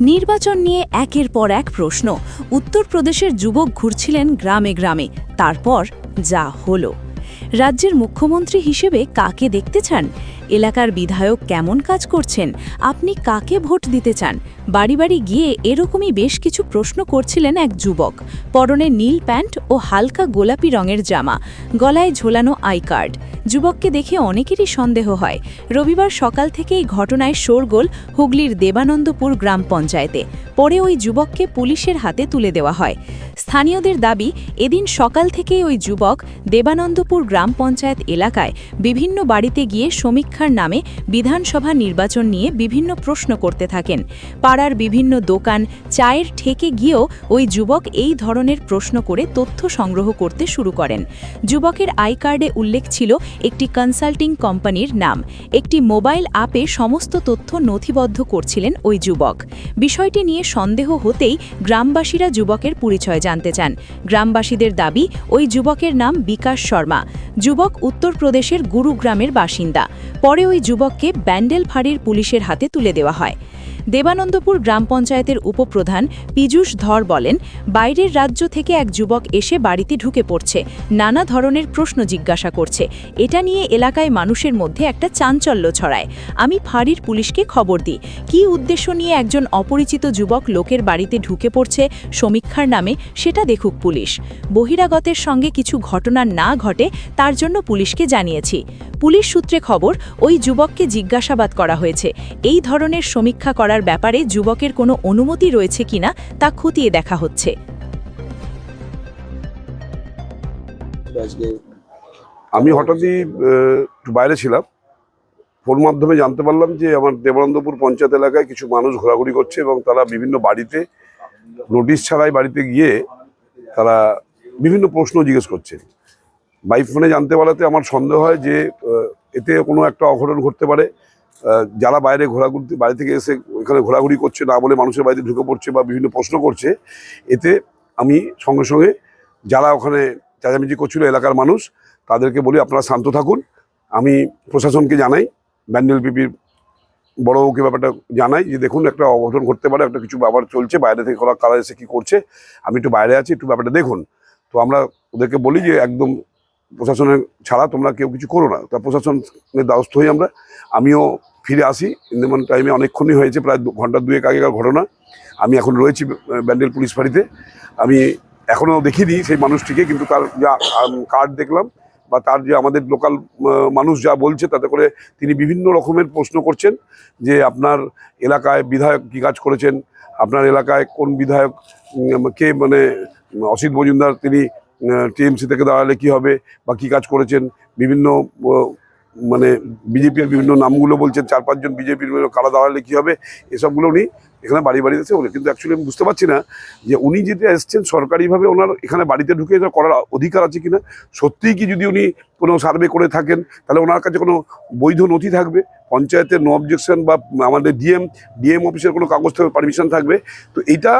নির্বাচন নিয়ে একের পর এক প্রশ্ন। উত্তরপ্রদেশের যুবক ঘুরছিলেন গ্রামে গ্রামে। তারপর যা হলো। রাজ্যের মুখ্যমন্ত্রী হিসেবে কাকে দেখতে চান? এলাকার বিধায়ক কেমন কাজ করছেন? আপনি কাকে ভোট দিতে চান? বাড়ি বাড়ি গিয়ে এরকমই বেশ কিছু প্রশ্ন করছিলেন এক যুবক। পরনে নীল প্যান্ট ও হালকা গোলাপি রঙের জামা। গলায় ঝোলানো আই কার্ড। যুবককে দেখে অনেকেরই সন্দেহ হয়। রবিবার সকাল থেকেই ঘটনায় শোরগোল হুগলির দেবানন্দপুর গ্রাম পঞ্চায়েতে। পরে ওই যুবককে পুলিশের হাতে তুলে দেওয়া হয়। স্থানীয়দের দাবি, এদিন সকাল থেকেই ওই যুবক দেবানন্দপুর গ্রাম পঞ্চায়েত এলাকায় বিভিন্ন বাড়িতে গিয়ে সমীক্ষার নামে বিধানসভা নির্বাচন নিয়ে বিভিন্ন প্রশ্ন করতে থাকেন। পাড়ার বিভিন্ন দোকান চায়ের ঠেকে গিয়েও ওই যুবক এই ধরনের প্রশ্ন করে তথ্য সংগ্রহ করতে শুরু করেন। যুবকের আই কার্ডে উল্লেখ ছিল একটি কনসাল্টিং কোম্পানির নাম। একটি মোবাইল অ্যাপে সমস্ত তথ্য নথিবদ্ধ করছিলেন ওই যুবক। বিষয়টি নিয়ে সন্দেহ হতেই গ্রামবাসীরা যুবকের পরিচয় জানতে চান। গ্রামবাসীদের দাবি, ওই যুবকের নাম বিকাশ শর্মা। যুবক উত্তরপ্রদেশের গুরুগ্রামের বাসিন্দা। পরে ওই যুবককে ব্যান্ডেল ফাঁড়ির পুলিশের হাতে তুলে দেওয়া হয়। দেবানন্দপুর গ্রাম পঞ্চায়েতের উপপ্রধান পীযূষ ধর বলেন, বাইরের রাজ্য থেকে এক যুবক এসে বাড়িতে ঢুকে পড়ছে, নানা ধরনের প্রশ্ন জিজ্ঞাসা করছে। এটা নিয়ে এলাকায় মানুষের মধ্যে একটা চাঞ্চল্য ছড়ায়। আমি ফাঁড়ির পুলিশকে খবর দিই। কী উদ্দেশ্য নিয়ে একজন অপরিচিত যুবক লোকের বাড়িতে ঢুকে পড়ছে সমীক্ষার নামে, সেটা দেখুক পুলিশ। বহিরাগতের সঙ্গে কিছু ঘটনা না ঘটে, তার জন্য পুলিশকে জানিয়েছি। পুলিশ সূত্রে খবর, ওই যুবককে জিজ্ঞাসাবাদ করা হয়েছে। এই ধরনের সমীক্ষা করার ব্যাপারে যুবকের কোনো অনুমতি রয়েছে কিনা, তা খতিয়ে দেখা হচ্ছে। আমি হঠাৎই বাইরে ছিলাম। ফোন মাধ্যমে জানতে পারলাম যে আমার দেবানন্দপুর পঞ্চায়েত এলাকায় কিছু মানুষ ঘোরাঘুরি করছে এবং তারা বিভিন্ন বাড়িতে নোটিশ ছাড়াই বাড়িতে গিয়ে তারা বিভিন্ন প্রশ্ন জিজ্ঞেস করছে। বাই ফোনে জানতে পারাতে আমার সন্দেহ হয় যে এতে কোনো একটা অঘটন ঘটতে পারে। যারা বাইরে ঘোরাঘুরতে, বাড়ি থেকে এসে এখানে ঘোরাঘুরি করছে, না বলে মানুষের বাড়িতে ঢুকে পড়ছে বা বিভিন্ন প্রশ্ন করছে, এতে আমি সঙ্গে সঙ্গে যারা ওখানে চেঁচামেচি করছিল এলাকার মানুষ, তাদেরকে বলি আপনারা শান্ত থাকুন। আমি প্রশাসনকে জানাই, ব্যান্ডেল পিপির বড়বাবুকে ব্যাপারটা জানাই যে, দেখুন একটা অঘটন ঘটতে পারে, একটা কিছু ব্যাপার চলছে, বাইরে থেকে ওরা কারা এসে কী করছে, আমি একটু বাইরে আছি, একটু ব্যাপারটা দেখুন। তো আমরা ওদেরকে বলি যে, একদম প্রশাসনের ছাড়া তোমরা কেউ কিছু করো না। তা প্রশাসনের দ্বারস্থ হই আমরা। আমিও ফিরে আসি। ইন্দিমান টাইমে অনেকক্ষণই হয়েছে, প্রায় ঘণ্টা দুয়েক আগেকার ঘটনা। আমি এখন রয়েছি ব্যান্ডেল পুলিশ ফাঁড়িতে। আমি এখনও দেখিনি সেই মানুষটিকে, কিন্তু তার যা কার্ড দেখলাম বা তার যে আমাদের লোকাল মানুষ যা বলছে, তাতে করে তিনি বিভিন্ন রকমের প্রশ্ন করছেন যে আপনার এলাকায় বিধায়ক কী কাজ করেছেন? আপনার এলাকায় কোন বিধায়ক কে মানে অসিত মজুমদার তিনি টিএমসি থেকে দাঁড়ালে কি হবে বা কী কাজ করেছেন? বিভিন্ন মানে বিজেপির বিভিন্ন নামগুলো বলছেন, চার পাঁচজন বিজেপির কারা দাঁড়ালে কী হবে? এসবগুলো উনি এখানে বাড়ি বাড়িতে এসে বলে। কিন্তু অ্যাকচুয়ালি আমি বুঝতে পারছি না যে উনি যেটা এসছেন সরকারিভাবে ওনার এখানে বাড়িতে ঢুকে এটা করার অধিকার আছে কিনা। সত্যিই কি যদি উনি কোনো সার্ভে করে থাকেন, তাহলে ওনার কাছে কোনো বৈধ নথি থাকবে? পঞ্চায়েতের নো অবজেকশন বা আমাদের ডিএম ডিএম অফিসের কোনো কাগজ থেকে পারমিশন থাকবে? তো এটা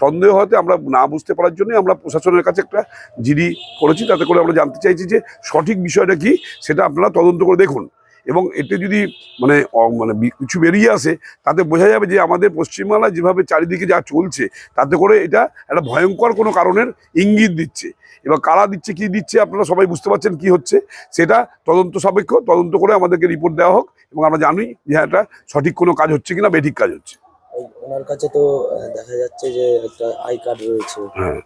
সন্দেহ হতে আমরা না বুঝতে পারার জন্য আমরা প্রশাসনের কাছে একটা জিডি করেছি। তাতে করে আমরা জানতে চাইছি যে সঠিক বিষয়টা কি, সেটা আপনারা তদন্ত করে দেখুন। এবং এতে যদি মানে মানে কিছু বেরিয়ে আসে, তাতে বোঝা যাবে যে আমাদের পশ্চিমবাংলায় যেভাবে চারিদিকে যা চলছে, তাতে করে এটা একটা ভয়ঙ্কর কোনো কারণের ইঙ্গিত দিচ্ছে। এবার কারা দিচ্ছে, কি দিচ্ছে, আপনারা সবাই বুঝতে পারছেন কি হচ্ছে। সেটা তদন্ত সাপেক্ষ, তদন্ত করে আমাদেরকে রিপোর্ট দেওয়া হোক এবং আমরা জানি যে হ্যাঁ এটা সঠিক কোনো কাজ হচ্ছে কিনা বেঠিক কাজ হচ্ছে। ওনার কাছে তো দেখা যাচ্ছে যে একটা আই কার্ড রয়েছে। হ্যাঁ।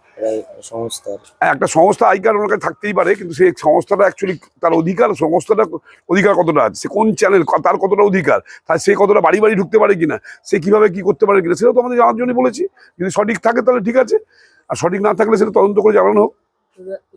সংস্থার। হ্যাঁ, একটা সংস্থা আই কার্ড ওনার কাছে থাকতেই পারে কিন্তু সেই সংস্থাটা অ্যাকচুয়ালি তার অধিকার সংস্থাটা অধিকার কতটা আছে? সে কোন চ্যানেল তার কতটা অধিকার? তার সে কতটা বাড়ি বাড়ি ঢুকতে পারে কিনা? সে কীভাবে কি করতে পারে কিনা? সেটা তো আমাদের জানার জন্য বলেছি। যদি সঠিক থাকে তাহলে ঠিক আছে আর সঠিক না থাকলে সেটা তদন্ত করে জানানো হোক।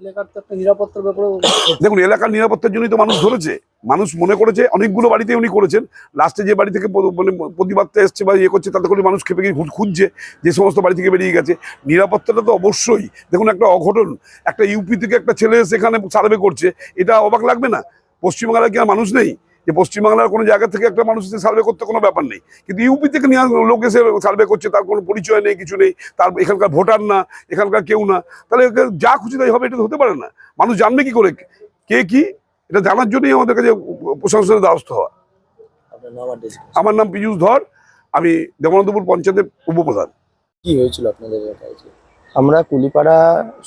এলাকার তো একটা নিরাপত্তার ব্যাপারেও দেখুন এলাকার নিরাপত্তার জন্যই তো মানুষ ধরেছে। মানুষ মনে করেছে, অনেকগুলো বাড়িতে উনি করেছেন। লাস্টে যে বাড়ি থেকে মানে প্রতিবাদটা এসছে বা ইয়ে করছে, তাতে করে মানুষ খেপে গিয়ে খুঁজছে যে সমস্ত বাড়ি থেকে বেরিয়ে গেছে। নিরাপত্তাটা তো অবশ্যই। দেখুন একটা অঘটন, একটা ইউপি থেকে একটা ছেলে সেখানে সার্ভে করছে, এটা অবাক লাগবে না? পশ্চিমবাংলায় কি আর মানুষ নেই? যে পশ্চিমবাংলার কোনো জায়গা থেকে একটা মানুষ সার্ভে করতে কোনো ব্যাপার নেই। কিন্তু ইউপি থেকে নিয়ে লোক এসে সার্ভে করছে, তার কোনো পরিচয় নেই, কিছু নেই, তার এখানকার ভোটার না, এখানকার কেউ না। তাহলে যা খুশি তাই হবে, এটা হতে পারে না। মানুষ জানবে কি করে? কে কি? এটা জানার জন্যই আমাদের কাছে প্রশাসনের দ্বারস্থ হওয়া। আমার নাম পীযূষ ধর আমি দেবানন্দপুর পঞ্চায়েতের উপপ্রধান। কি হয়েছিল আপনাদের এলাকায়? আমরা কুলিপাড়া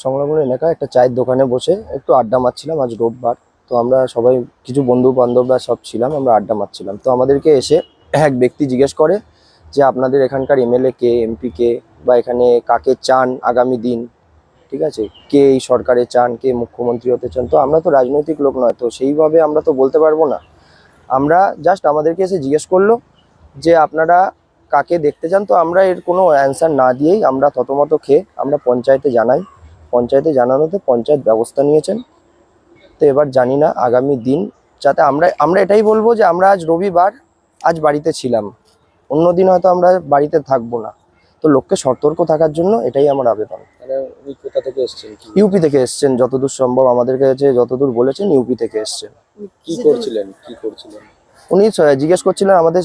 সংলগ্ন এলাকায় একটা চায়ের দোকানে বসে একটু আড্ডা মারছিলাম আজ রোববার। তো আমরা সবাই কিছু বন্ধু বান্ধবরা সব ছিলাম আমরা আড্ডা মারছিলাম। তো আমাদেরকে এসে এক ব্যক্তি জিজ্ঞেস করে যে আপনাদের এখানকার এমএলএ কে এমপি কে বা এখানে কাকে চান আগামী দিন? ঠিক আছে? কে এই সরকারে চান, কে মুখ্যমন্ত্রী হতে চান? তো আমরা তো রাজনৈতিক লোক নয়, তো সেইভাবে আমরা তো বলতে পারব না। আমরা জাস্ট আমাদেরকে এসে জিজ্ঞেস করল যে আপনারা কাকে দেখতে চান? তো আমরা এর কোনো অ্যান্সার না দিয়েই আমরা ততমত খেয়ে আমরা পঞ্চায়েতে জানাই। পঞ্চায়েতে জানানোতে পঞ্চায়েত ব্যবস্থা নিয়েছেন। তো এবার জানি না আগামী দিন যাতে আমরা আমরা এটাই বলব যে আমরা আজ রবিবার আজ বাড়িতে ছিলাম। অন্য দিন হয়তো আমরা বাড়িতে থাকব না। তো লোককে সতর্ক থাকার জন্য এটাই আমার আবেদন। মানে কোথা থেকে এসেছেন? ইউপি থেকে এসছেন যতদূর সম্ভব আমাদের কাছে যতদূর বলেছেন ইউপি থেকে এসছেন। কি করছিলেন? কি করছিলেন? উনি জিজ্ঞেস করছিলেন আমাদের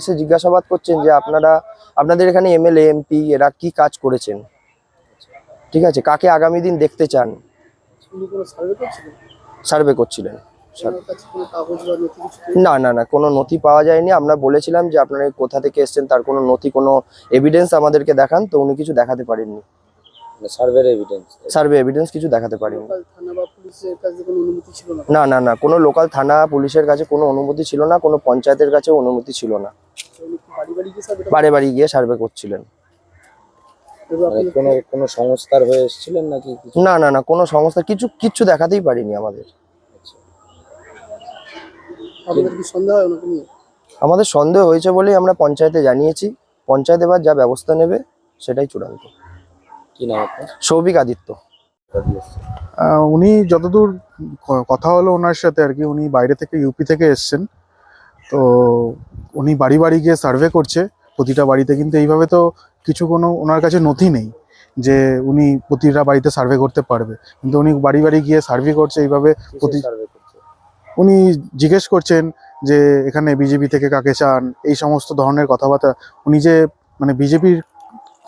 এসে জিজ্ঞাসাবাদ করছেন যে আপনারা আপনাদের এখানে এমএলএ এমপি এরা কি কাজ করেছেন? ঠিক আছে কাকে আগামী দিন দেখতে চান? সার্ভে করছিলেন। না না না কোনো নথি পাওয়া যায়নি। আমরা বলেছিলাম যে আপনারা কোথা থেকে এসেছেন তার কোনো নথি কোনো এভিডেন্স আমাদেরকে দেখান তো উনি কিছু দেখাতে পারেননি। সার্ভের এভিডেন্স সার্ভে এভিডেন্স কিছু দেখাতে পারেননি লোকাল থানা বা পুলিশের কাছে কোনো অনুমতি ছিল না? না না কোনো লোকাল থানা পুলিশের কাছে কোনো অনুমতি ছিল না কোনো পঞ্চায়েতের কাছেও অনুমতি ছিল না। উনি বাড়ি বাড়ি গিয়ে সার্ভে বাড়ি বাড়ি গিয়ে সার্ভে করছিলেন। মানে কোনো কোনো সংস্থার হয়ে এসেছিলেন নাকি কিছু? না না না কোনো সংস্থা কিছু কিচ্ছু দেখাতেই পারিনি আমাদের। আপনাদের কি সন্দেহ হয় ওনাকে নিয়ে? আমাদের সন্দেহ হয়েছে বলেই আমরা পঞ্চায়েতে জানিয়েছি। পঞ্চায়েত এবার যা ব্যবস্থা নেবে সেটাই চূড়ান্ত। কি নাম আপনার? সৌভিক আদিত্য। উনি যতদূর কথা হলো ওনার সাথে আর কি উনি বাইরে থেকে ইউপি থেকে এসছেন। তো উনি বাড়ি বাড়ি গিয়ে সার্ভে করছে। প্রতিটা বাড়িতে কিন্তু এইভাবে তো কিছু কোনো ওনার কাছে নথি নেই যে উনি প্রতিটা বাড়িতে সার্ভে করতে পারবে। কিন্তু উনি বাড়ি বাড়ি গিয়ে সার্ভে করছে এইভাবে প্রতি- উনি জিজ্ঞেস করছেন যে এখানে বিজেপি থেকে কাকে চান এই সমস্ত ধরনের কথাবার্তা। উনি যে মানে বিজেপির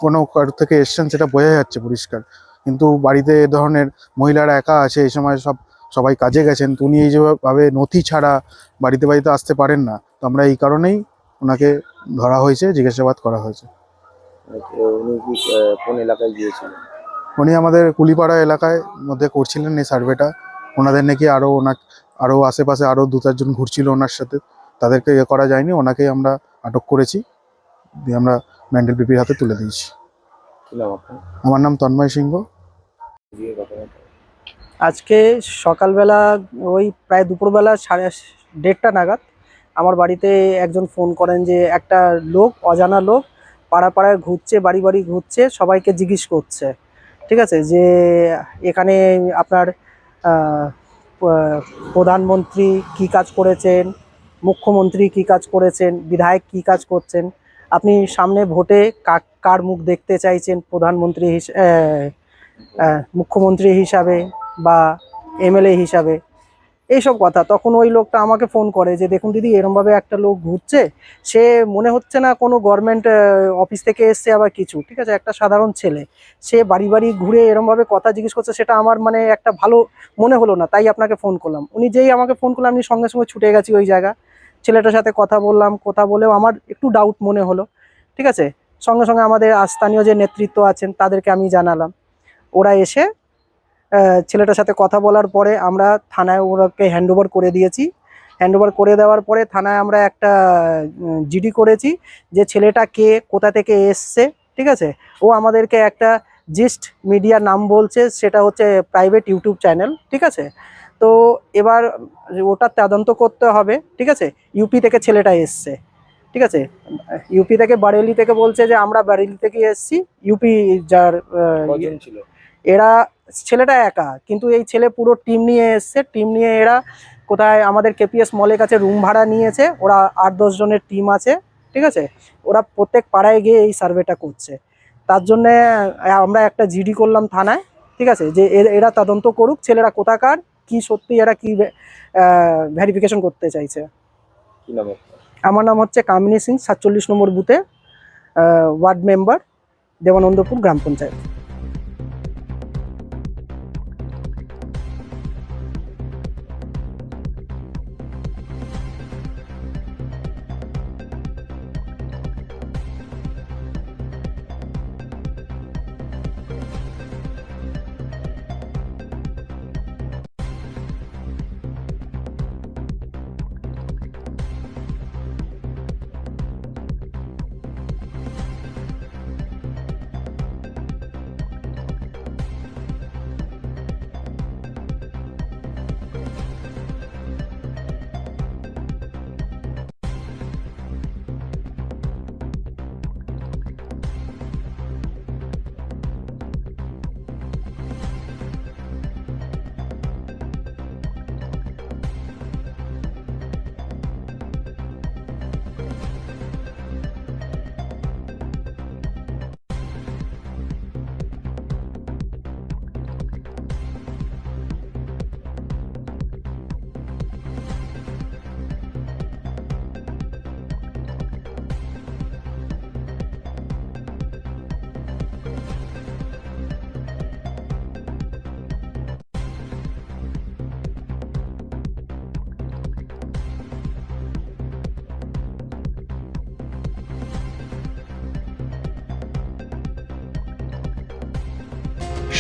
কোনো কারও থেকে এসছেন সেটা বোঝা যাচ্ছে পরিষ্কার। কিন্তু বাড়িতে এ ধরনের মহিলারা একা আছে এই সময় সব সবাই কাজে গেছেন তো উনি এই যেভাবে নথি ছাড়া বাড়িতে বাড়িতে আসতে পারেন না। তো আমরা এই কারণেই ওনাকে ধরা হয়েছে জিজ্ঞাসাবাদ করা হয়েছে। মানে উনি কি কোন এলাকায় গিয়েছিলেন? উনি আমাদের কুলিপাড়া এলাকায় মধ্যে করছিলেন এই সার্ভেটা। ওনাদের নাকি আরও ওনা আরও আশেপাশে আরও দু চারজন ঘুরছিল ওনার সাথে। তাদেরকে ইয়ে করা যায়নি ওনাকেই আমরা আটক করেছি। দিয়ে আমরা ম্যান্ডেল পিপির হাতে তুলে দিয়েছি। আমার নাম তন্ময় সিংহ। আজকে সকালবেলা ওই প্রায় দুপুরবেলা সাড়ে দেড়টা নাগাদ আমার বাড়িতে একজন ফোন করেন যে একটা লোক অজানা লোক পাড়া পাড়ায় ঘুরছে বাড়ি বাড়ি ঘুরছে সবাইকে জিজ্ঞেস করছে। ঠিক আছে? যে এখানে আপনার প্রধানমন্ত্রী কি কাজ করেছেন, মুখ্যমন্ত্রী কি কাজ করেছেন, বিধায়ক কি কাজ করছেন, আপনি সামনে ভোটে কার মুখ দেখতে চাইছেন প্রধানমন্ত্রী মুখ্যমন্ত্রী হিসাবে বা এমএলএ হিসাবে? এইসব কথা। তখন ওই লোকটা আমাকে ফোন করে যে, দেখুন দিদি, এরমভাবে একটা লোক ঘুরছে, সে মনে হচ্ছে না কোনো গভর্নমেন্ট অফিস থেকে এসছে আবার কিছু, ঠিক আছে? একটা সাধারণ ছেলে। সে বাড়ি বাড়ি ঘুরে এরমভাবে কথা জিজ্ঞেস করছে, সেটা আমার মানে একটা ভালো মনে হলো না, তাই আপনাকে ফোন করলাম। উনি যেই আমাকে ফোন করলাম আমি সঙ্গে সঙ্গে ছুটে গেছি ওই জায়গা। ছেলেটার সাথে কথা বললাম, কথা বলেও আমার একটু ডাউট মনে হলো, ঠিক আছে? সঙ্গে সঙ্গে আমাদের স্থানীয় যে নেতৃত্ব আছেন, তাদেরকে আমি জানালাম। ওরা এসে ছেলেটার সাথে কথা বলার পরে আমরা থানায় ওরাকে হ্যান্ডওভার করে দিয়েছি। হ্যান্ড করে দেওয়ার পরে থানায় আমরা একটা জিডি করেছি যে ছেলেটা কে, কোথা থেকে এসছে, ঠিক আছে? ও আমাদেরকে একটা জিস্ট মিডিয়ার নাম বলছে, সেটা হচ্ছে প্রাইভেট ইউটিউব চ্যানেল ঠিক আছে? তো এবার ওটা তদন্ত করতে হবে, ঠিক আছে? ইউপি থেকে ছেলেটা এসছে, ঠিক আছে? ইউপি থেকে বারেলি থেকে বলছে যে আমরা বারেলি থেকে এসছি ইউপি যার ছিল? এরা ছেলেটা একা কিন্তু এই ছেলে পুরো টিম নিয়ে এসছে। টিম নিয়ে এরা কোথায় আমাদের কেপিএস মলের কাছে রুম ভাড়া নিয়েছে। ওরা আট দশ জনের টিম আছে ঠিক আছে? ওরা প্রত্যেক পাড়ায় গিয়ে এই সার্ভেটা করছে। তার জন্যে আমরা একটা জিডি করলাম থানায় ঠিক আছে? যে এ- এরা তদন্ত করুক ছেলেরা কোথাকার কি সত্যি এরা কি ভেরিফিকেশন করতে চাইছে? আমার নাম হচ্ছে কামিনী সিং সাতচল্লিশ নম্বর বুথে ওয়ার্ড মেম্বার দেবানন্দপুর গ্রাম panchayat.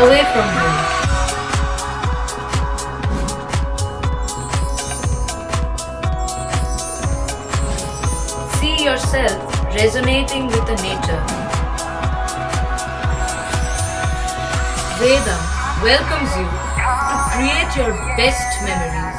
away from home. See yourself resonating with the nature. Vedam welcomes you to create your best memories.